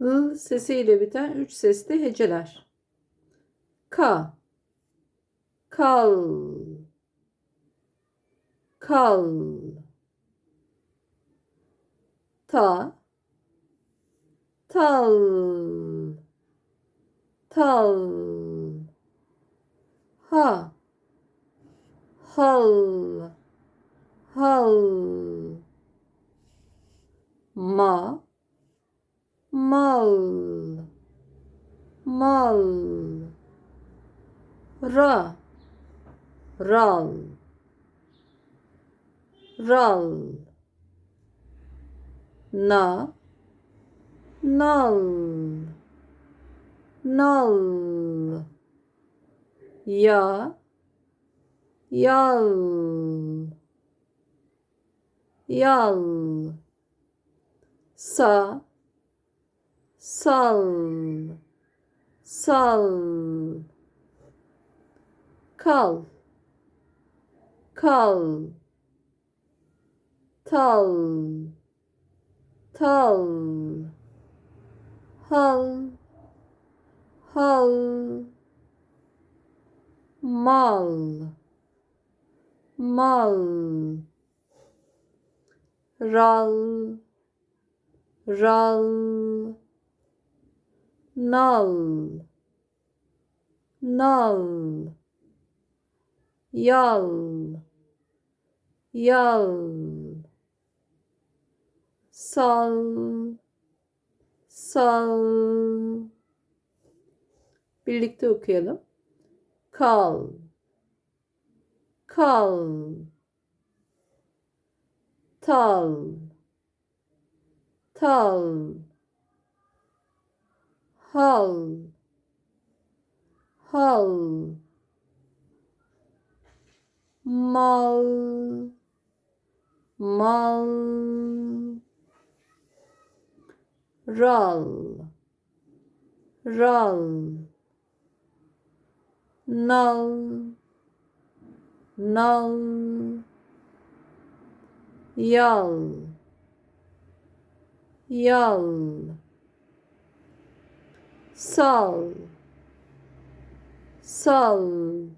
ı sesiyle biten üç sesli heceler. Ka, kal, kal, ta, tal, tal, ha, hal, hal, ma, mal, mal, ra, ral, ral, na, nal, nal, ya, yal, yal, sa, sal, sal, kal, kal, tal, tal, hal, hal, mal, mal, ral, ral, nal, nal, yal, yal, sal, sal. Birlikte okuyalım. Kal, kal, tal, tal, hal, hal, mal, mal, ral, ral, nal, nal, yal, yal, sal, sal,